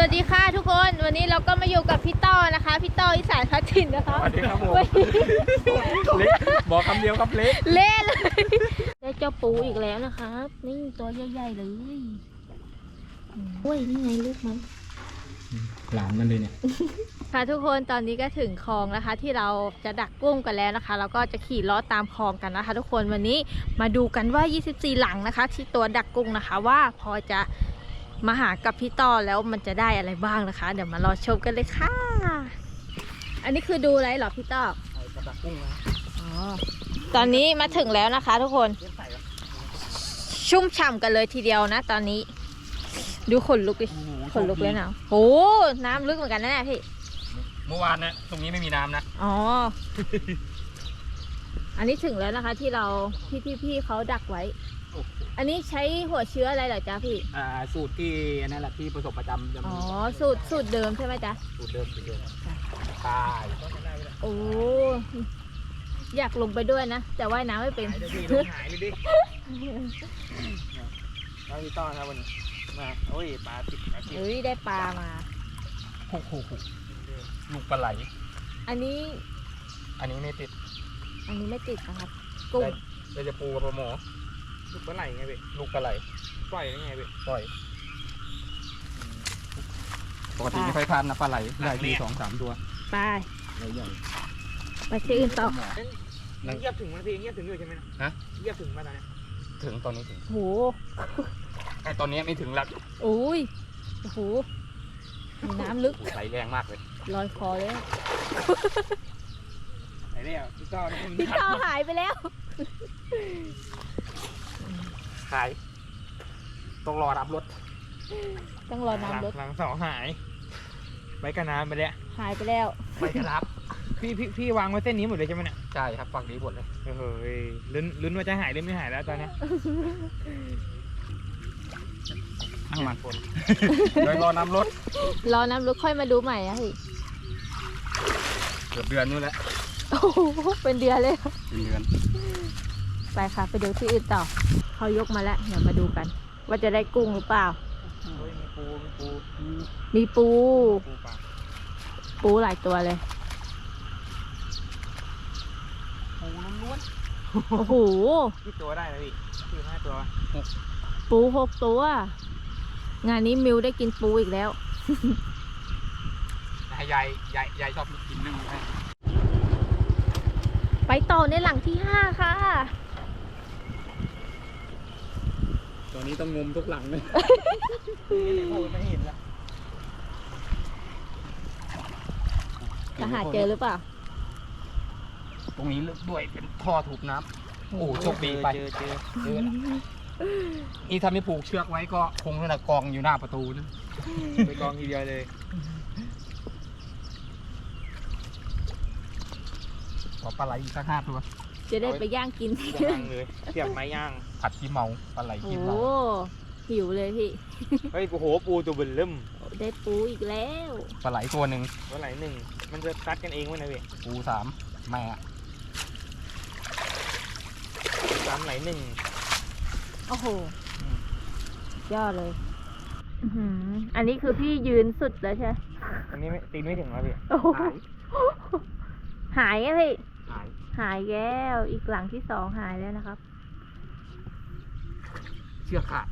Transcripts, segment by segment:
วัสดีค่ะทุกคนวันนี้เราก็มาอยู่กับพี่ต้อนะคะพี่ต้ออีสานพัดถิ่นนะคะสวัสดีครับผมวันนี้เละบอกคำเดียวครับเละเล่เลยได้เจ้าปูอีกแล้วนะครับ นี่ตัวใหญ่ๆเลยโอ้ยนี่ไงลูกมัน หลานมันเลยเนี่ยค่ะทุกคนตอนนี้ก็ถึงคลองนะคะ ที่เราจะดักกุ้งกันแล้วนะคะแล้วก็จะขี่ล้อตามคลองกันนะคะ ทุกคนวันนี้มาดูกันว่า 24 หลังนะคะ ที่ตัวดักกุ้งนะคะ ว่าพอจะ มาหากับพี่ต่อแล้วมันจะได้อะไรบ้างนะคะ เดี๋ยวมารอชมกันเลยค่ะ อันนี้คือดูอะไรเหรอพี่ต่อกระดักกุ้งนะอ๋อตอนนี้มาถึงแล้วนะคะ ทุกคนเลี้ยงใส่ครับชุ่มฉ่ำกันเลยทีเดียวนะ ตอนนี้ ดูขนลุกดิโอ้โหขนลุกเลยนะโอ้น้ำลึกเหมือนกันนะเนี่ยพี่ เมื่อวานเนี่ยตรงนี้ไม่มีน้ำนะ อ๋อ อันนี้ถึงแล้วนะคะ ที่เราพี่พี่พี่เขาดักไว้ อันนี้ใช้หัวเชื้ออะไรเหรอจ๊ะพี่ อ่าสูตรที่นั่นแหละที่ประสบประจำจะอ๋มีอ สูตรสูตรเดิมใช่ไหมจ๊ะ สูตรเดิมสูตรเดิมตายโอ้ อยากลงไปด้วยนะ แต่ว่ายน้ำไม่เป็น หายเลยดิลงหายเลยดิแล้วพี่ต้อนครับวันนี้มาโอ้ยปลาติดปลาติดเฮ้ย ได้ปลามา โอ้โหลูกปลาไหล อันนี้ อันนี้ไม่ติดอันนี้ไม่ติดนะครับ กุ้ง เราจะปูกับปลาหมอ ลูกปลาไหลไงเว้ยลูกปลาไหลปล่อยได้ไงเว้ยปล่อยปกติไม่ค่อยทานนะปลาไหลได้ทีสองสามตัวไปใหญ่ไปที่อื่นต่อนั่งเงียบถึงมาพี่เงียบถึงอยู่ใช่ไหมนะฮะเงียบถึงมาตอนเนี้ยถึงตอนนี้ถึงโหไอตอนนี้ไม่ถึงหลักโอ้ยโอ้โหน้ำลึกไหลแรงมากเลยลอยคอเลยอะไหนเนี่ยพี่ต้อเนี่ยพี่ต่อหายไปแล้ว ขาย ต้องรอรับรถต้องรอหลังน้ำลดหลังสองหายไว้กับน้ำไปแล้วหายไปแล้ว ไปกันรับ พี่พี่พี่วางไว้เส้นนี้หมดเลยใช่ไหมเนี่ยใช่ครับฝั่งนี้หมดเลยเออเฮ้ยลุ้นลุ้นว่าจะหายหรือไม่หายแล้วตอนเนี้ยทั้งมันคนโดยรอนำรถรอน้ำลดค่อยมาดูใหม่นะพี่เกือบเดือนนู้นแหละโอ้โหเป็นเดือนเลย เป็นเดือน ไปค่ะ ไปดูที่อื่นต่อเขายกมาแล้ว เดี๋ยวมาดูกัน ว่าจะได้กุ้งหรือเปล่าเฮ้ยมีปู มีปู มีปู ปูปลาปูหลายตัวเลย ปูล้วนโอ้โหๆที่ตัวได้ไหมพี่คือห้าตัวปูหกตัว งานนี้มิวได้กินปูอีกแล้วให้ยายยายยายชอบกินนึ่งให้ไปต่อในหลังที่ห้าค่ะ ตอนนี้ต้องงมทุกหลังเลยนี่เลยโอ้ยไม่เห็นละจะหาเจอหรือเปล่า ตรงนี้ลึกด้วยเป็นท่อถูกน้ำโอ้โชคดีไปเจอเจอเจอแล้วนี่ถ้าไม่ผูกเชือกไว้ก็คงนั่นแหละกองอยู่หน้าประตูนะไปกองทีเดียวเลยขอปลาไหลอีกสักห้าตัว จะได้ไปย่างกินย่างเลยเสียบไม้ย่าง ผัดขี้เมาปลาไหลโอ้ขี้โหเมาหิวเลยพี่ เฮ้ยโอ้โหปูตัวเบิ่นเริ่มได้ปูอีกแล้ว ปลาไหลตัวหนึ่งปลาไหลหนึ่งมันจะตัดกันเองไว้นะเว้ยปูสามแม่สามไหลหนึ่งโอ้โห ยอดเลย อื้อหืออันนี้คือพี่ยืนสุดแล้วใช่ไหมอันนี้ไม่ตีนไม่ถึงแล้วพี่โอ้โหหายไงพี่ หาย หายแล้ว อีกหลังที่สองหายแล้วนะครับเชือกขาด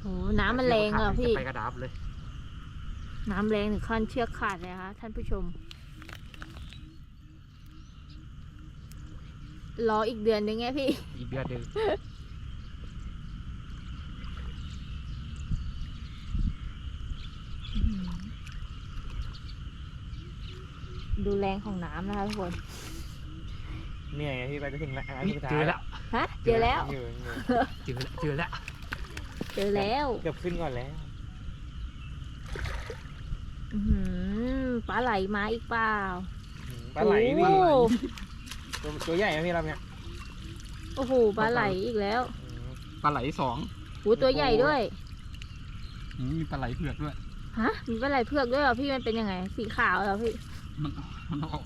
โอ้น้ำมันแรงเหรอพี่ จะไปกระดับเลย น้ำแรงถึงขั้นเชือกขาดเลยนะคะท่านผู้ชม รออีกเดือนนึงไงพี่ อีกเดือนหนึ่งดูแรงของน้ำนะคะทุกคนเหนื่อยไงพี่ไปจะถึงแล้วอันเฮ้ยสุดท้ายเจอแล้ว ฮะ เจอแล้วเหนื่อยเหนื่อยเจอแล้วเจอแล้วเจอแล้วเกือบขึ้นก่อนแล้วอื้อหือปลาไหลมาอีกเปล่าอืมปลาไหลพี่โอ้โหตัวตัวใหญ่นะพี่เราเนี่ยโอ้โหปลาไหลอีกแล้วอืมปลาไหลสองหูตัวใหญ่ด้วย อืมมีปลาไหลเผือกด้วย ฮะ มีปลาไหลเผือกด้วยเหรอพี่มันเป็นยังไง สีขาวเหรอพี่มันมันออก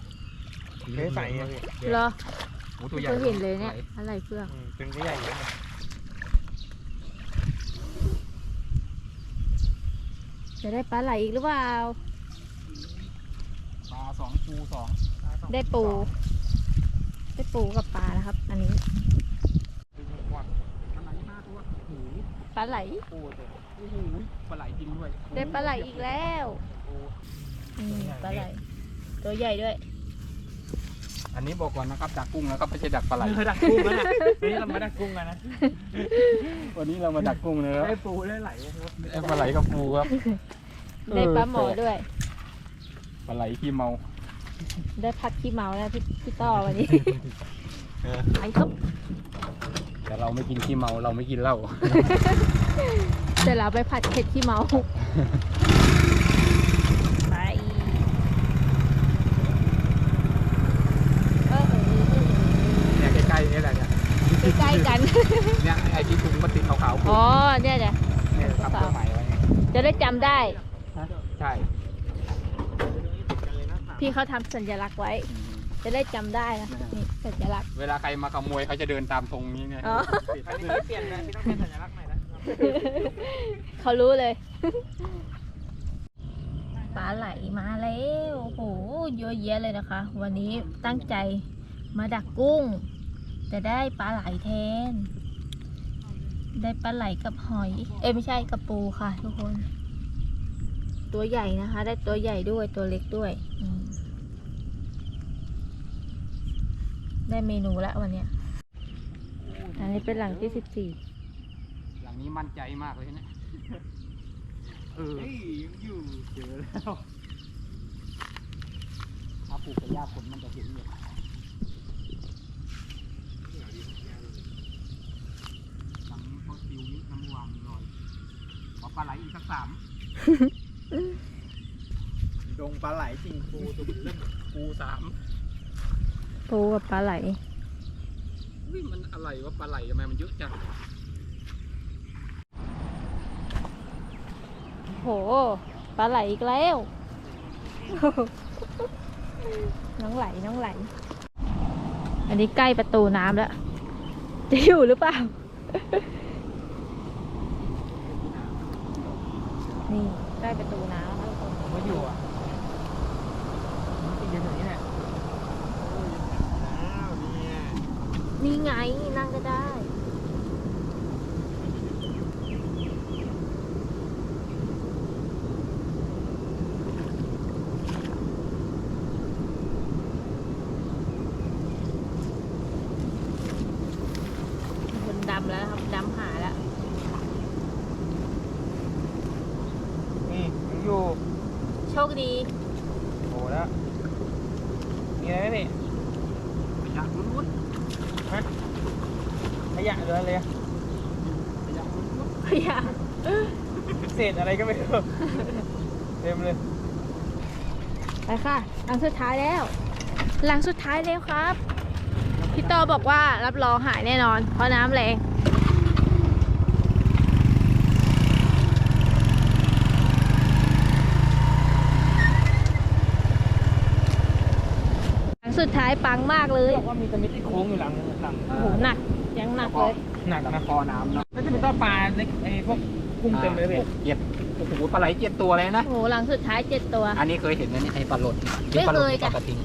เฮ้ยใส่อะพี่เหรอ โอ้ตัวไม่ใหญ่เคยเห็นเลยเนี่ยปาไหอะไรเผือกอืมเป็นตัวใหญ่อยู่นะจะได้ปลาไหลอีกหรือเปล่า ปลาสองปูสอง ได้ปู ได้ปูกับปลานะครับ อันนี้ ปลาไหลห้าตัวโอ้โหปลาไหลปูตัวโอ้โหปลาไหลจริงด้วย ได้ปลาไหลอีกแล้วโอ้อืมปลาไหล ตัวใหญ่ด้วย อันนี้บอกก่อนนะครับดักกุ้งนะครับไม่ใช่ดักปลาไหล เราดักกุ้งแล้วนะวันนี้เรามาดักกุ้งกันนะวันนี้เรามาดักกุ้งนะครับได้ปูได้ไหลนะครับไอ้ปลาไหลกับปูครับได้ปลาหมอด้วย ปลาไหลขี้เมา ได้พัดขี้เมาแล้วพี่พี่ต่อวันนี้ไปครับแต่เราไม่กินขี้เมาเราไม่กินเหล้าเสร็จแล้วไปผัดเผ็ดขี้เมา ไปเออเออเออ เนี่ยใกล้ๆนี่แหละเนี่ย เออ ใกล้ๆกัน เนี่ยไอ้ที่ถุงพลาสติกขาวๆอ๋อเนี่ยเนี่ยเนี่ยทำตัวใหม่ไว้ไงจะได้จำได้ ใช่พี่เขาทำสัญลักษณ์ไว้ อืม จะได้จำได้นะนี่สัญลักษณ์ เวลาใครมาขโมยเขาจะเดินตามธงนี้ไงอ๋ออันนี้เปลี่ยนนะพี่ต้องเป็นสัญลักษณ์ใหม่นะเขารู้เลยปลาไหลมาแล้วโอ้โหเยอะแยะเลยนะคะ วันนี้ตั้งใจมาดักกุ้ง จะได้ปลาไหลแทน ได้ปลาไหลกับหอย เอ้ยไม่ใช่กับปูค่ะ ทุกคน ตัวใหญ่นะคะ ได้ตัวใหญ่ด้วยตัวเล็กด้วยอืมได้เมนูแล้ววันเนี้ยอันนี้เป็นหลังที่สิบสี่หลังนี้มั่นใจมากเลยนะเออเฮ้ยยังอยู่เจอแล้วถ้าปลูกกระยาผลมันจะเห็นอยู่หลังพอติวนี้น้ำวางลอยขอปลาไหลอีก สักสามดงปลาไหลจริงปูตัวเริ่มปูสามปูกับปลาไหลอุ้ยมันอะไรวะปลาไหลทำไมมันเยอะจังโหปลาไหลอีกแล้ว น้องไหลน้องไหล อันนี้ใกล้ประตูน้ำแล้ว จะอยู่หรือเปล่า นี่ใกล้ประตูน้ำแล้วค่ะทุกคนไม่อยู่อะมันติดอยู่ตรงนี้แหละอ้าวเนี่ยนี่ไงนั่งก็ได้ คนดำแล้วครับดำหาแล้ว นี่ยัง อยู่ โชคดีโอ้แล้วมีอะไรไหมพี่ขยะล้วนขยะเหลืออะไรอะๆขยะล้วนพยาเศษอะไรก็ไม่รู้ เต็มเลยไปค่ะ หลังสุดท้ายแล้ว หลังสุดท้ายแล้วครับ พี่ต่อบอกว่ารับรองหายแน่นอน เพราะน้ำแรง สุดท้ายปังมากเลยบอกว่ามีสมิธที่โค้งอยู่หลังหลังโอ้โหหนักยังหนักเลยหนักๆนะคอน้ำเนาะแล้วจะเป็นต้อปลาเล็กไอ้พวกกุ้งเต็มเลยพี่หกเจ็ดโอ้โหปลาไหลเจ็ดตัวเลยนะโอ้โหหลังสุดท้ายเจ็ดตัว อันนี้เคยเห็นนะนี่ไอ้ปลาหลดไม่เคยปลาจ้ะกระทิง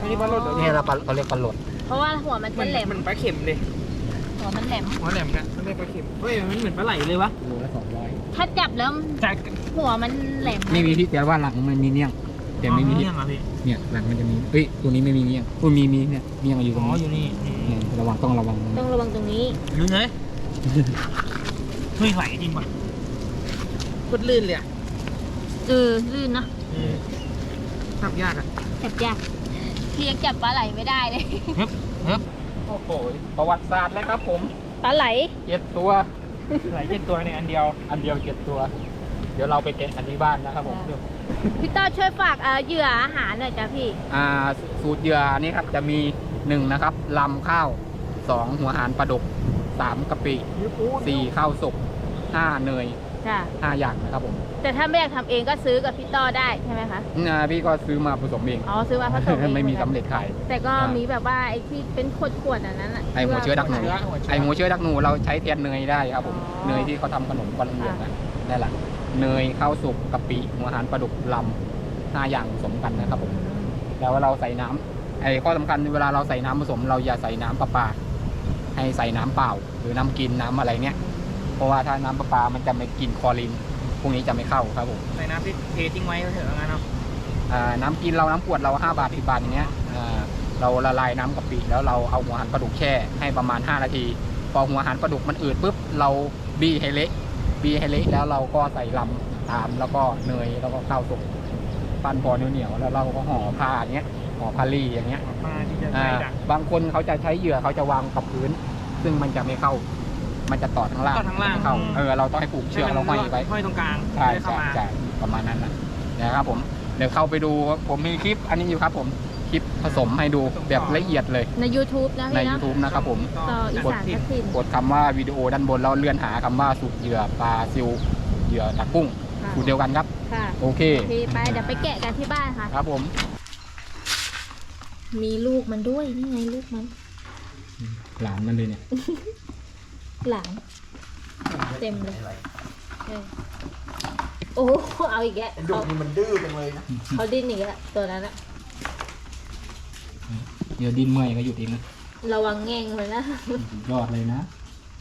อันนี้ปลาโลดเหรอนี่เราปลาเขาเรียกปลาหลดเพราะว่าหัวมันมัจะนแหลมมันปลาเข็มเลยหัวมันแหลมหัวแหลมกันมันเรียกปลาเข็มเฮ้ยมันเหมือนปลาไหลเลยวะโลละสองร้อยถ้าจับแล้วจากหัวมันแหลมไม่มีที่แต่ว่าหลังมันมีเนียง แต่ไม่มีที่อ๋อเหรอพี่เนี่ยหลังมันจะมีเฮ้ยตัวนี้ไม่มีเนียงตัวมีมีเนี่ยเนียงอยู่ตอ๋รงอนี้อยู่นี่เนี่ยระวังต้องระวังต้องระวังตรงนี้ลื่นเลยเฮ้ยไหลจริงป่ะกดลื่นเลยอะเออลื่นเนอะทับยากอะจับยากพี่ยังจับปลาไหลไม่ได้เลย โอ้โหประวัติศาสตร์แล้วครับผมปลาไหลเจ็ดตัวไหลเจ็ดตัวในอันเดียวอันเดียวเจ็ดตัวเดี๋ยวเราไปแกะอันที่บ้านนะครับผมพี่ต้อช่วยฝากเอ่อเหยื่ออาหารหน่อยจ้ะพี่ อ่าสูตรเหยื่อนี่ครับจะมีหนึ่งนะครับลำข้าวสองหัวหารปลาดุกสามกะปิสี่ข้าวสุกห้าเนยจ้ะ ห้าอย่างนะครับผมแต่ถ้าไม่อยากทำเองก็ซื้อกับพี่ต้อได้ใช่ไหมคะ อ่าพี่ก็ซื้อมาผสมเองอ๋อซื้อมาผสมเองไม่มีสำเร็จขาย แต่ก็อ่ามี มีแบบว่าไอ้ที่เป็นขวดๆอันนั้นอะไอหัวเชื้อดักหนูหัวเชื้อไอหัวเชื้อดักหนูเราใช้แทนเนยได้ครับผมอ๋อเนยที่เขาทำขนมก้อนเหลืองๆนะนั่นแหละ เนยข้าวสุกกะปิหัวหารปลาดุกลำห้าอย่างผสมกันนะครับผมแล้วเราใส่น้ำไอ้ข้อสำคัญเวลาเราใส่น้ำผสม เราอย่าใส่น้ำประปา ให้ใส่น้ำเปล่า หรือน้ำกินน้ำอะไรเนี้ยเพราะว่าถ้าน้ำประปามันจะไม่กินคลอรินพวกนี้จะไม่เข้าครับผมใส่น้ำที่เททิ้งไว้ก็เถอะงั้นเนาะอ่าน้ำกินเราน้ำขวดเรา 5 บาท10บาทอย่างเงี้ยอ่าเราละลายน้ำกะปิแล้วเราเอาหัวหันปลาดุกแช่ให้ประมาณ 5 นาที พอหัวหันปลาดุกมันอืดปุ๊บเราบี้ให้เละ บี้ให้เละแล้วเราก็ใส่ลำตามแล้วก็เนยแล้วก็ข้าวสุกปั้นพอเหนียวๆแล้วเราก็ห่อผ้าอย่างเงี้ยห่อผ้าลี่อย่างเงี้ยมาที่จะอ่าใส่ดักบางคนเขาจะใช้เหยื่อเขาจะวางกับพื้น ซึ่งมันจะไม่เข้า มันจะต่อทั้งล่างก็ทั้งล่างไม่เข้าเออเราต้องให้ผูกเชือกเราห้อยไว้ ห้อยตรงกลางใช่ไม่ได้เข้าใช่มา ใช่ประมาณนั้นนะนะครับผมเดี๋ยวเข้าไปดูผมมีคลิปอันนี้อยู่ครับผม คลิปผสมให้ดูแบบละเอียดเลย ใน YouTube นะใน พี่นะ YouTube นะครับผม ต่ออีสานทักทินกดคำว่าวิดีโอด้านบนแล้วเลื่อนหาคำว่าสูตรเหยื่อปลาซิวเหยื่อดักกุ้งค่ะสูตรเดียวกันครับ ค่ะโอเค โอเคไปเดี๋ยวไปแกะกันที่บ้านค่ะ ครับผม มีลูกมันด้วย นี่ไงลูกมัน หลานมันเลยเนี่ย หลัง เต็มเลยเออโอ้โหเอาอีกแล้วดุเขานี่มันดื้อจังเลยนะเขาดิ้นอีกแล้วตัวนั้นอะ เดี๋ยวดินเมื่อยก็หยุดเองนะระวังแง่งเลยนะ สุดยอดเลยนะ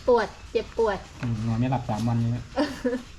ปวด เจ็บปวดอืมนอนไม่หลับสามวันเลยนะ